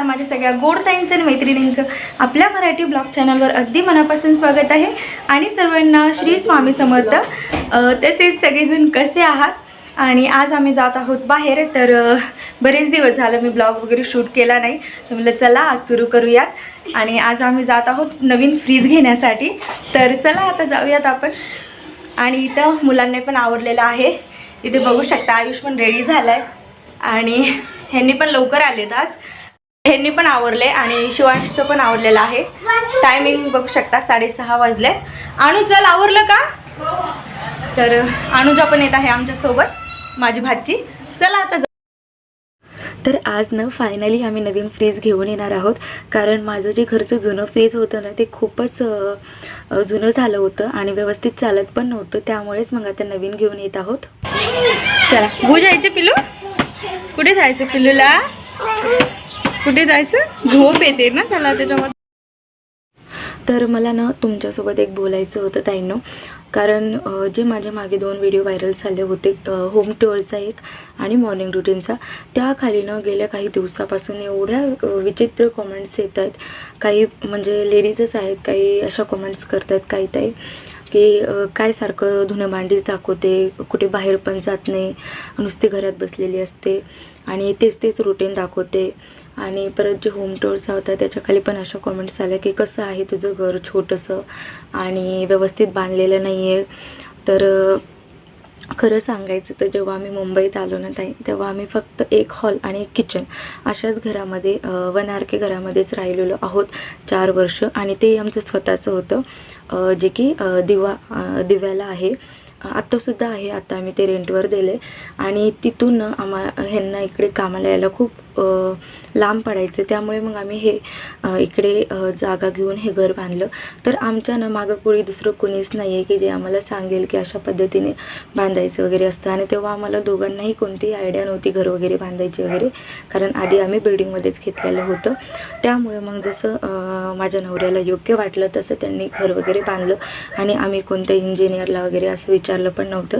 नमस्कार माझ्या सगळ्या गोड ताईंचं आणि मैत्रिणींचं आपल्या मराठी ब्लॉग चॅनलवर अगदी मनापासून स्वागत आहे. आणि सर्वांना श्री स्वामी समर्थ. तसेच सगळेजण कसे आहात? आणि आज आम्ही जात आहोत बाहेर तर बरेच दिवस झालं मी ब्लॉग वगैरे शूट केला नाही. तर म्हटलं चला आज सुरू करूयात. आणि आज आम्ही जात आहोत नवीन फ्रीज घेण्यासाठी. तर चला आता जाऊयात आपण. आणि इथं मुलांनी पण आवडलेलं आहे. इथे बघू शकता आयुष पण रेडी झाला आहे आणि ह्यांनी पण लवकर आलेत आज. ह्यांनी पण आवरले आणि शिवांशचं पण आवडलेलं आहे. टायमिंग बघू शकता साडेसहा वाजले आणू चल आवरलं का? तर अनुजा पण येत आहे आमच्यासोबत माझी भाची. चला आता तर आज ना फायनली आम्ही नवीन फ्रीज घेऊन येणार आहोत. कारण माझं जे घरचं जुनं फ्रीज होतं ना ते खूपच जुनं झालं होतं आणि व्यवस्थित चालत पण नव्हतं. त्यामुळेच मग आता नवीन घेऊन येत आहोत. चला. भू जायचं पिलू? कुठे जायचं पिलूला? कुठे जायचं? झोप येते ना त्याला त्याच्यामध्ये. तर मला ना तुमच्यासोबत एक बोलायचं होतं ताईंनो. कारण जे माझ्या मागे दोन व्हिडिओ व्हायरल झाले होते होम टूअरचा एक आणि मॉर्निंग रुटीनचा त्याखाली ना गेल्या काही दिवसापासून एवढ्या विचित्र कॉमेंट्स येत आहेत. काही म्हणजे लेडीजच आहेत काही अशा कॉमेंट्स करतात काही ताई की काय सारखं धुणं भांडीच दाखवते कुठे बाहेर पण जात नाही नुसती घरात बसलेली असते आणि तेच तेच रुटीन दाखवते. आणि परत जे होम टूरचा होता त्याच्याखाली पण अशा कॉमेंट्स आल्या की कसं आहे तुझं घर छोटंसं आणि व्यवस्थित बांधलेलं नाही आहे तर खरं सांगायचं तर जेव्हा आम्ही मुंबईत आलो ना ताई तेव्हा आम्ही फक्त एक हॉल आणि एक किचन अशाच घरामध्ये वन आर के घरामध्येच राहिलेलो आहोत चार वर्ष. आणि ते आमचं स्वतःचं होतं. जे की दिवा दिव्याला आहे. आत्तासुद्धा आहे. आता आम्ही ते रेंटवर दिले आणि तिथून आम्हा ह्यांना इकडे कामाला यायला खूप लांब पडायचं. त्यामुळे मग आम्ही हे इकडे जागा घेऊन हे घर बांधलं. तर आमच्या ना मागं कोळी दुसरं कोणीच नाही आहे की जे आम्हाला सांगेल की अशा पद्धतीने बांधायचं वगैरे असतं. आणि तेव्हा आम्हाला दोघांनाही कोणतीही आयडिया नव्हती घर वगैरे बांधायची वगैरे. कारण आधी आम्ही बिल्डिंगमध्येच घेतलेलं होतं. त्यामुळे मग जसं माझ्या नवऱ्याला योग्य वाटलं तसं त्यांनी घर वगैरे बांधलं. आणि आम्ही कोणत्या इंजिनियरला वगैरे असं विचारलं पण नव्हतं.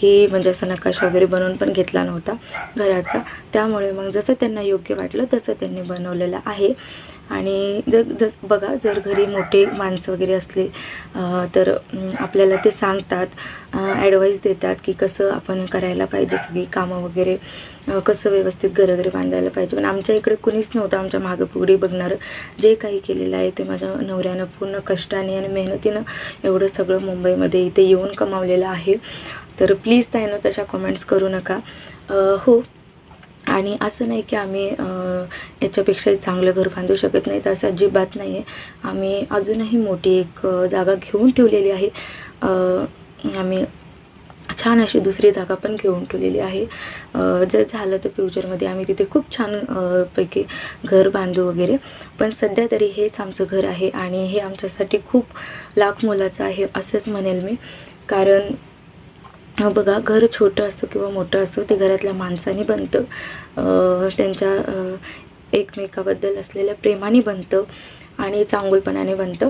की म्हणजे असं नकाशा वगैरे बनवून पण घेतला नव्हता घराचा. त्यामुळे मग जसं त्यांना योग्य वाटलं तसं त्यांनी बनवलेलं आहे. आणि जर जस बघा जर घरी मोठे माणसं वगैरे असले तर आपल्याला ते सांगतात ॲडवाईस देतात की कसं आपण करायला पाहिजे सगळी कामं वगैरे. कसं व्यवस्थित घर वगैरे बांधायला पाहिजे. पण आमच्या इकडे कुणीच नव्हतं आमच्या मागं पुढे बघणारं. जे काही केलेलं आहे ते माझ्या नवऱ्यानं पूर्ण कष्टाने आणि मेहनतीनं एवढं सगळं मुंबईमध्ये इथे येऊन कमावलेलं आहे. तर प्लीज त्यानं तशा कमेंट्स करू नका. हो आणि असं नाही की आम्ही याच्यापेक्षा चांगलं घर बांधू शकत नाही तर असं अजिबात नाही आहे आम्ही अजूनही मोठी एक जागा घेऊन ठेवलेली आहे. आम्ही छान अशी दुसरी जागा पण घेऊन ठेवलेली आहे. जर झालं तर फ्युचरमध्ये आम्ही तिथे खूप छान पैकी घर बांधू वगैरे. पण सध्या तरी हेच आमचं घर आहे आणि हे आमच्यासाठी खूप लाख मोलाचं आहे असंच म्हणेल मी. कारण बघा घर छोटं असतं किंवा मोठं असतं ते घरातल्या माणसाने बनतं. त्यांच्या एकमेकाबद्दल असलेल्या प्रेमाने बनतं आणि चांगुलपणाने बनतं.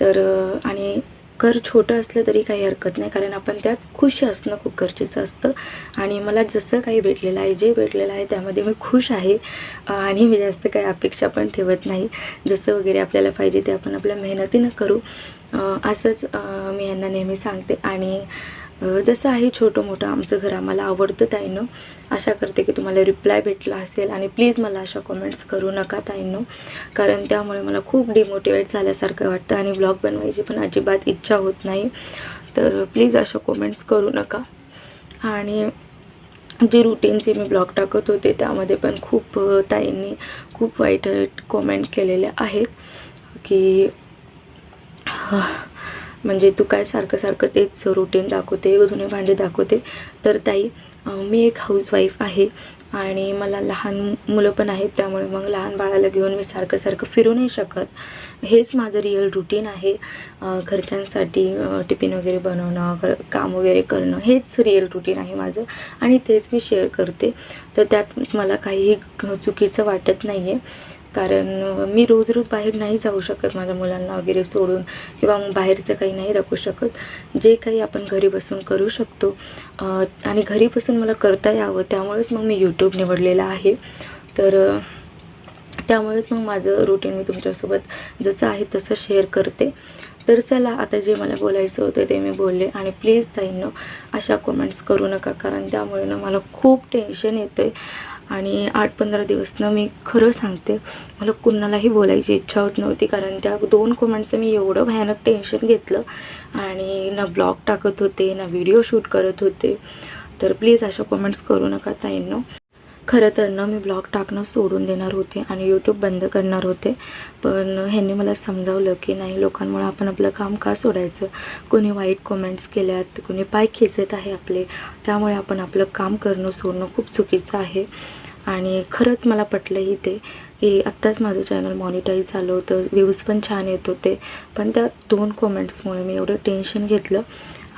तर आणि घर छोटं असलं तरी काही हरकत नाही कारण आपण त्यात खुश असणं खूप गरजेचं असतं. आणि मला जसं काही भेटलेलं आहे जे भेटलेलं आहे त्यामध्ये मी खुश आहे. आणि मी जास्त काही अपेक्षा पण ठेवत नाही. जसं वगैरे आपल्याला पाहिजे ते आपण आपल्या मेहनतीनं करू. असंच मी यांना नेहमी सांगते. आणि जसं आहे छोटं मोठं आमचं घर आम्हाला आवडतं ताईनं. आशा करते की तुम्हाला रिप्लाय भेटला असेल आणि प्लीज मला अशा कमेंट्स करू नका ताईंनो. कारण त्यामुळे मला खूप डिमोटिवेट झाल्यासारखं वाटतं आणि ब्लॉग बनवायची पण अजिबात इच्छा होत नाही. तर प्लीज अशा कॉमेंट्स करू नका. आणि जे रुटीनचे मी ब्लॉग टाकत होते त्यामध्ये पण खूप ताईंनी खूप वाईट वाईट कॉमेंट केलेल्या आहेत. की म्हणजे तू काय सारखं सारखं तेच रुटीन दाखवते जुने भांडे दाखवते. तर ताई मी एक हाऊसवाईफ आहे आणि मला लहान मुलं पण आहेत त्यामुळे मग लहान बाळाला घेऊन मी सारखं सारखं फिरू नाही शकत. हेच माझं रिअल रुटीन आहे. घरच्यांसाठी टिफिन वगैरे बनवणं काम वगैरे करणं हेच रिअल रुटीन आहे माझं आणि तेच मी शेअर करते. तर त्यात मला काहीही चुकीचं वाटत नाही आहे कारण मी रोज रोज बाहेर नाही जाऊ शकत माझ्या मुलांना वगैरे सोडून किंवा मग बाहेरचं काही नाही दाखवू शकत. जे काही आपण घरी बसून करू शकतो आणि घरी बसून मला करता यावं त्यामुळेच मग मी यूट्यूब निवडलेलं आहे. तर त्यामुळेच मग माझं रुटीन मी तुमच्यासोबत जसं आहे तसं शेअर करते. तर चला आता जे मला बोलायचं होतं ते मी बोलले. आणि प्लीज ताईंनो अशा कमेंट्स करू नका कारण त्यामुळे ना मला खूप टेन्शन येतं आहे आणि आठ पंधरा दिवसनं मी खरं सांगते मला कुणालाही बोलायची इच्छा होत नव्हती कारण त्या दोन कमेंट्सचं मी एवढं भयानक टेन्शन घेतलं आणि ना ब्लॉग टाकत होते ना व्हिडिओ शूट करत होते. तर प्लीज अशा कमेंट्स करू नका ताईंनो. खरं तर ना मी ब्लॉग टाकणं सोडून देणार होते आणि यूट्यूब बंद करणार होते. पण ह्यांनी मला समजावलं की नाही लोकांमुळे आपण आपलं काम का सोडायचं? कोणी वाईट कॉमेंट्स केल्यात कोणी पाय खेचत आहे आपले. त्यामुळे आपण आपलं काम करणं सोडणं खूप चुकीचं आहे. आणि खरंच मला पटलंही ते की आत्ताच माझं चॅनल मॉनिटाईज झालं होतं व्ह्यूज पण छान येत होते. पण त्या दोन कॉमेंट्समुळे मी एवढं टेन्शन घेतलं.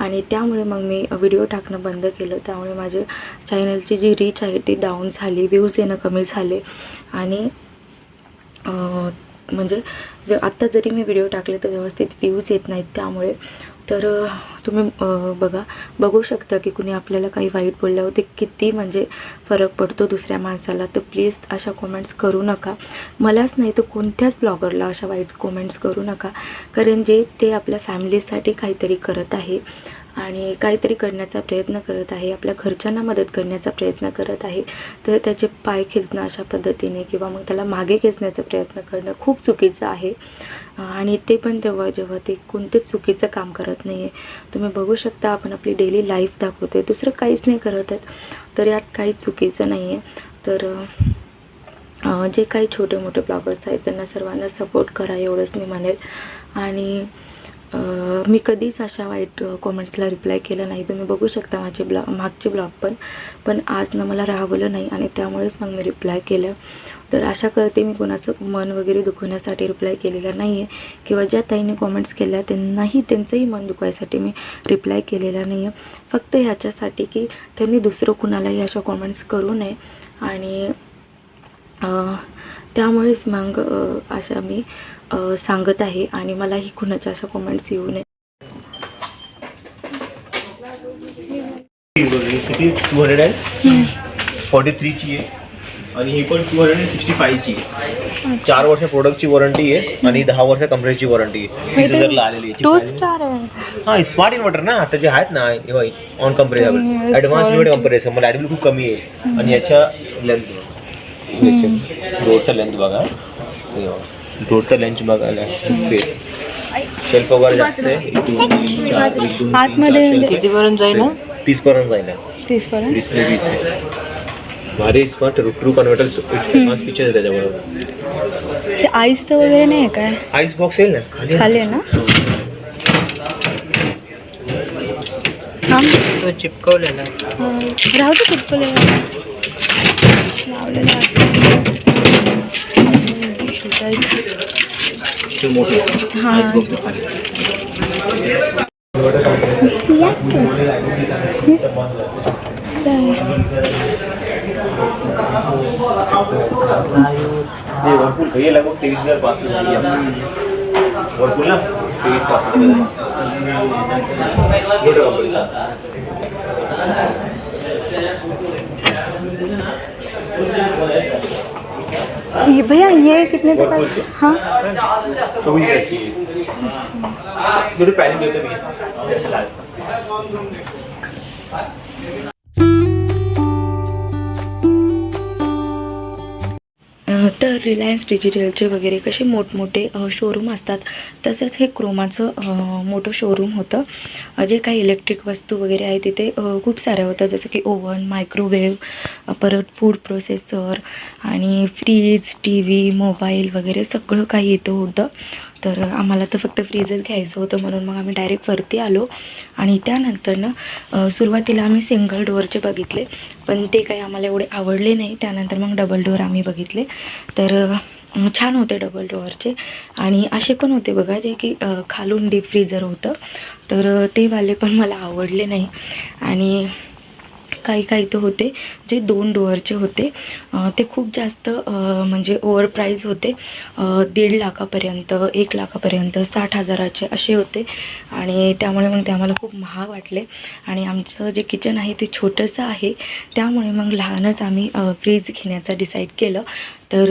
आणि त्यामुळे मग मी व्हिडिओ टाकणं बंद केलं. त्यामुळे माझे चॅनलची जी रीच आहे ती डाऊन झाली व्ह्यूज येणं कमी झाले. आणि म्हणजे व्य- आत्ता जरी मी व्हिडिओ टाकले तर व्यवस्थित व्ह्यूज येत नाहीत त्यामुळे. तर तुम्ही बघा बघू शकता की कुणी आपल्याला काही वाईट बोलल्यावर ते किती म्हणजे फरक पडतो दुसऱ्या माणसाला. तर प्लीज अशा कॉमेंट्स करू नका. मलाच नाही तर कोणत्याच ब्लॉगरला अशा वाईट कॉमेंट्स करू नका. कारण जे ते आपल्या फॅमिलीसाठी काहीतरी करत आहे. आणि काहीतरी करण्याचा प्रयत्न करत आहे आपल्या घरच्यांना मदत करण्याचा प्रयत्न करत आहे तर त्याचे पाय खेचणं अशा पद्धतीने किंवा मग त्याला मागे खेचण्याचा प्रयत्न करणं खूप चुकीचं आहे. आणि ते पण तेव्हा जेव्हा ते कोणतेच चुकीचं काम करत नाही आहे तुम्ही बघू शकता आपण आपली डेली लाईफ दाखवतो आहे दुसरं काहीच नाही करत आहेत तर यात काहीच चुकीचं नाही आहे तर जे काही छोटे मोठे ब्लॉगर्स आहेत त्यांना सर्वांना सपोर्ट करा एवढंच मी म्हणेल. आणि मी कधीच अशा वाईट कॉमेंट्सला रिप्लाय केलं नाही. तुम्ही बघू शकता माझे ब्लॉ मागचे ब्लॉग पण. पण आज ना मला राहावलं नाही आणि त्यामुळेच मग मी रिप्लाय केलं. तर आशा करते मी कोणाचं मन वगैरे दुखवण्यासाठी रिप्लाय केलेला नाही आहे किंवा ज्या ताईने कॉमेंट्स केल्या त्यांनाही त्यांचंही मन दुखवायसाठी मी रिप्लाय केलेला नाही आहे फक्त ह्याच्यासाठी की त्यांनी दुसरं कुणालाही अशा कॉमेंट्स करू नये आणि त्यामुळेच मग अशा मी सांगत आहे आणि मलाही कुणाच्या अशा कॉमेंट्स येऊ नये. किती? टू हंड्रेड आहे फॉर्टी थ्रीची आहे. आणि ही पण टू हंड्रेड अँड सिक्स्टी फायची आहे. चार वर्ष प्रोडक्टची वॉरंटी आहे आणि दहा वर्ष कंपनीची वॉरंटी आहे. हजारला आलेली आहे आहे. हा स्मार्ट इन्व्हर्टर ना? आता जे आहेत ना on advance salt. Inverter compression मला ॲडमिट खूप कमी आहे. आणि याच्या लेंथ डोरचा लेंथ बघा. डोरचा लेंथ बघायला. शेल्फ वगैरे जास्त आहे. आतमध्ये किती पर्यंत जाईल. तीस पर्यंत जाईल. तीसपर्यंत? डिस्प्ले पीस आहे. भारी smart true converter advance feature आहे त्याच्याबरोबर ते आईसचं वगैरे नाही आहे काय? आईस बॉक्स येईल ना? खाली खाली आहे ना? थांब. तो चिपकवलेला. राहू दे चिपकलेलं लावलेलं. ते मोठे हा. आईस बॉक्स खाली ये वर्लपूल ये लगभग तेईस हजार पाँच सौ की है वर्लपूल ना तेईस पाँच सौ छोटे ये भैया ये कितने आहे? हाँ? चौबीस। तर रिलायन्स डिजिटलचे वगैरे कसे मोठमोठे शोरूम असतात. तसंच हे क्रोमाचं मोठं शोरूम होतं. जे काही इलेक्ट्रिक वस्तू वगैरे आहे तिथे खूप साऱ्या होत्या. जसं की ओव्हन मायक्रोवेव्ह परत फूड प्रोसेसर आणि फ्रीज टी व्ही मोबाईल वगैरे सगळं काही इथं होतं. तर आम्हाला तर फक्त फ्रीजच घ्यायचं होतं म्हणून मग आम्ही डायरेक्ट वरती आलो. आणि त्यानंतर ना सुरुवातीला आम्ही सिंगल डोअरचे बघितले. पण ते काही आम्हाला एवढे आवडले नाही. त्यानंतर मग डबल डोअर आम्ही बघितले. तर छान होते डबल डोअरचे आणि असे पण होते बघा जे की खालून डीप फ्रीजर होतं. तर तेवाले ते वाले पण मला आवडले नाही. आणि काही काही तर होते जे दोन डोअरचे होते. ते खूप जास्त म्हणजे ओवर प्राईज होते. दीड लाखापर्यंत एक लाखापर्यंत साठ हजाराचे असे होते. आणि त्यामुळे मग ते आम्हाला खूप महाग वाटले. आणि आमचं जे किचन आहे ते छोटंसं आहे. त्यामुळे मग लहानच आम्ही फ्रीज घेण्याचं डिसाईड केलं. तर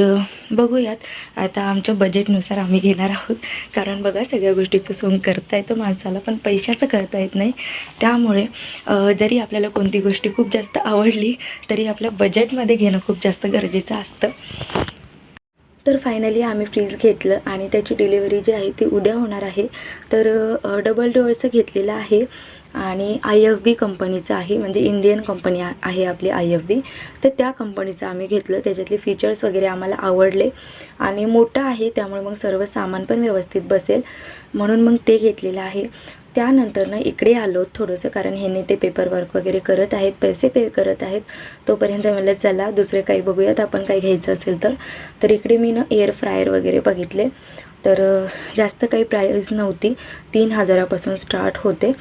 बघूयात. आता आमच्या बजेटनुसार आम्ही घेणार आहोत. कारण बघा सगळ्या गोष्टीचं सोंग करता येतं माणसाला पण पैशाचं करता येत नाही. त्यामुळे जरी आपल्याला कोणती गोष्टी खूप जास्त आवडली तरी आपल्या बजेटमध्ये घेणं खूप जास्त गरजेचं असतं. तर फायनली आम्ही फ्रीज घेतलं आणि त्याची डिलिव्हरी जी आहे ती उद्या होणार आहे. तर डबल डोअरचं घेतलेलं आहे. आणि आय एफ बी कंपनीचं आहे म्हणजे इंडियन कंपनी आहे आपली आय एफ बी तर त्या कंपनीचं आम्ही घेतलं. त्याच्यातले फीचर्स वगैरे आम्हाला आवडले. आणि मोठं आहे त्यामुळे मग सर्व सामान पण व्यवस्थित बसेल. म्हणून मग ते घेतलेलं आहे. त्यानंतर ना इकडे आलो थोडंसं कारण ह्यांनी ते पेपर वर्क वगैरे करत आहेत पैसे पे करत आहेत. तोपर्यंत मला चला दुसरे काही बघूयात आपण काही घ्यायचं असेल तर. तर इकडे मी ना एअर फ्रायर वगैरे बघितले. तर जास्त काही प्राईज नव्हती. तीन हजारापासून स्टार्ट होते.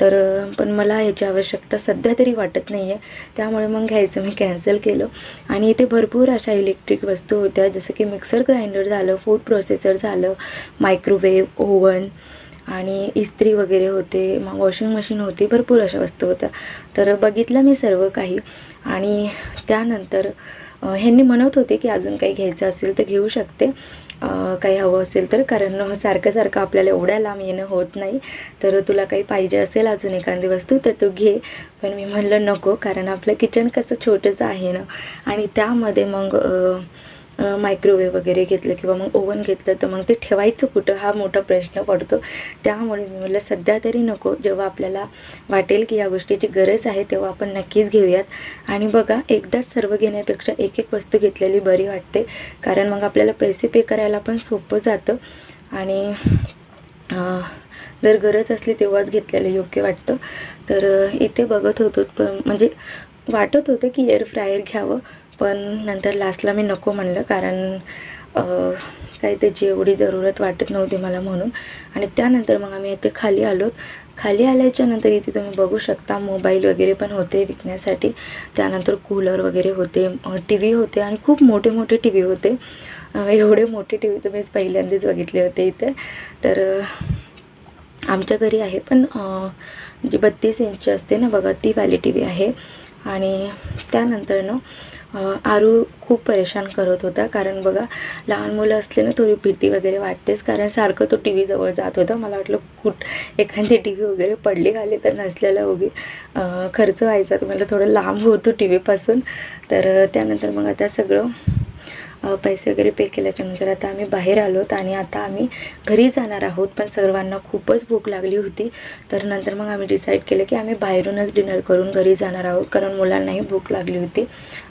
तर पण मला ह्याची आवश्यकता सध्या तरी वाटत नाही आहे त्यामुळे मग घ्यायचं. मी कॅन्सल केलं. आणि इथे भरपूर अशा इलेक्ट्रिक वस्तू होत्या. जसं की मिक्सर ग्राइंडर झालं फूड प्रोसेसर झालं मायक्रोवेव ओव्हन आणि इस्त्री वगैरे होते. मग वॉशिंग मशीन होती. भरपूर अशा वस्तू होत्या. तर बघितलं मी सर्व काही. आणि त्यानंतर ह्यांनी म्हणत होते की अजून काही घ्यायचं असेल तर घेऊ शकते. काही हवं असेल तर. कारण सारखं सारखं आपल्याला एवढ्या लांब येणं होत नाही. तर तुला काही पाहिजे असेल अजून एखादी वस्तू तर तू घे. पण मी म्हणलं नको कारण आपलं किचन कसं छोटंसं आहे ना. आणि त्यामध्ये मग मायक्रोवेव्ह मायक्रोवेव वगैरे घेतलं किंवा मग ओव्हन घेतलं तर मग ते ठेवायचं कुठं? हा मोठा प्रश्न पडतो. त्यामुळे मी म्हटलं सध्या तरी नको. जेव्हा आपल्याला वाटेल की या गोष्टीची गरज आहे तेव्हा आपण नक्कीच घेऊयात. आणि बघा एकदाच सर्व घेण्यापेक्षा एक एक वस्तू घेतलेली बरी वाटते. कारण मग आपल्याला पैसे पे करायला पण सोपं जातं. आणि जर गरज असली तेव्हाच घेतलेलं योग्य वाटतं. तर इथे बघत होतो पण म्हणजे वाटत होतं की एअर फ्रायर घ्यावं. पण नंतर लास्टला मी नको म्हणलं कारण काही त्याची एवढी जरूरत वाटत नव्हती मला म्हणून. आणि त्यानंतर मग आम्ही इथे खाली आलोत. खाली आल्याच्यानंतर इथे तुम्ही बघू शकता मोबाईल वगैरे पण होते विकण्यासाठी. त्यानंतर कूलर वगैरे होते टी व्ही होते आणि खूप मोठे मोठे टी व्ही होते एवढे मोठे टी व्ही तुम्हीच पहिल्यांदाच बघितले होते इथे. तर आमच्या घरी आहे पण जी बत्तीस इंच असते ना बघा ती वाली टी व्ही आहे. आणि त्यानंतर ना आरू खूप परेशान करत होता. कारण बघा लहान मुलं असले ना थोडी भीती वगैरे वाटतेच. कारण सारखं तो टी व्हीजवळ जात होता. मला वाटलं कुठ एखादी टी व्ही वगैरे पडली खाली तर नसलेला उगी खर्च व्हायचा. तर मला थोडं लांब होतो टी व्हीपासून तर त्यानंतर मग आता सगळं पैसे वगैरे पे केल्याच्यानंतर आता आम्ही बाहेर आलोत आणि आता आम्ही घरी जाणार आहोत. पण सर्वांना खूपच भूक लागली होती. तर नंतर मग आम्ही डिसाईड केलं की आम्ही बाहेरूनच डिनर करून घरी जाणार आहोत. कारण मुलांनाही भूक लागली होती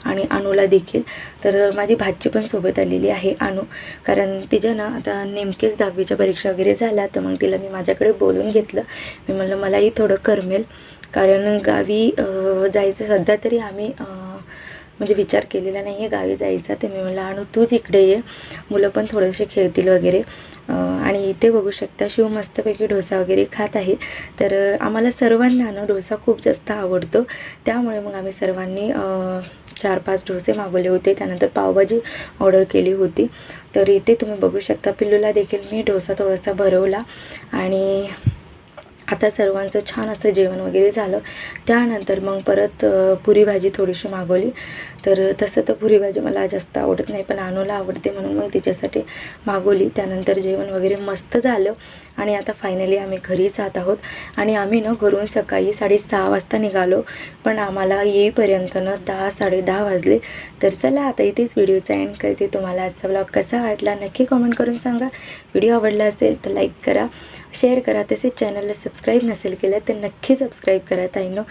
आणि अनुला देखील. तर माझी भाची पण सोबत आलेली आहे अनु. कारण तिच्या ना आता नेमकेच दहावीच्या परीक्षा वगैरे झाल्या तर मग तिला मी माझ्याकडे बोलून घेतलं. मी म्हणलं मलाही थोडं करमेल. कारण गावी जायचं सध्या तरी आम्ही म्हणजे विचार केलेला नाही आहे गावी जायचा ते मी म्हणलं आणू तूच इकडे ये. मुलं पण थोडेसे खेळतील वगैरे. आणि इथे बघू शकता शिव मस्तपैकी डोसा वगैरे खात आहे. तर आम्हाला सर्वांना ना डोसा खूप जास्त आवडतो. त्यामुळे मग आम्ही सर्वांनी चार पाच डोसे मागवले होते. त्यानंतर पावभाजी ऑर्डर केली होती. तर इथे तुम्ही बघू शकता पिल्लूला देखील मी डोसा थोडासा भरवला. आणि आता सर्वांचं छान असं जेवण वगैरे झालं. त्यानंतर मग परत पुरी भाजी थोडीशी मागवली. तर तसं तर पुरी भाजी मला जास्त आवडत नाही पण अनुला आवडते म्हणून मग तिच्यासाठी मागवली. त्यानंतर जेवण वगैरे मस्त झालं आणि आता फायनली आम्ही घरी जात आहोत. आणि आम्ही ना घरून सकाळी साडेसहा वाजता निघालो पण आम्हाला येईपर्यंत ना दहा साडेदहा वाजले. तर चला आता इथेच व्हिडिओचा एंड करते. तुम्हाला आजचा ब्लॉग कसा वाटला नक्की कॉमेंट करून सांगा. व्हिडिओ आवडला असेल तर लाईक करा शेअर करा. तसेच चॅनलला सबस्क्राईब नसेल केलं तर नक्की सबस्क्राईब करा ताईनो.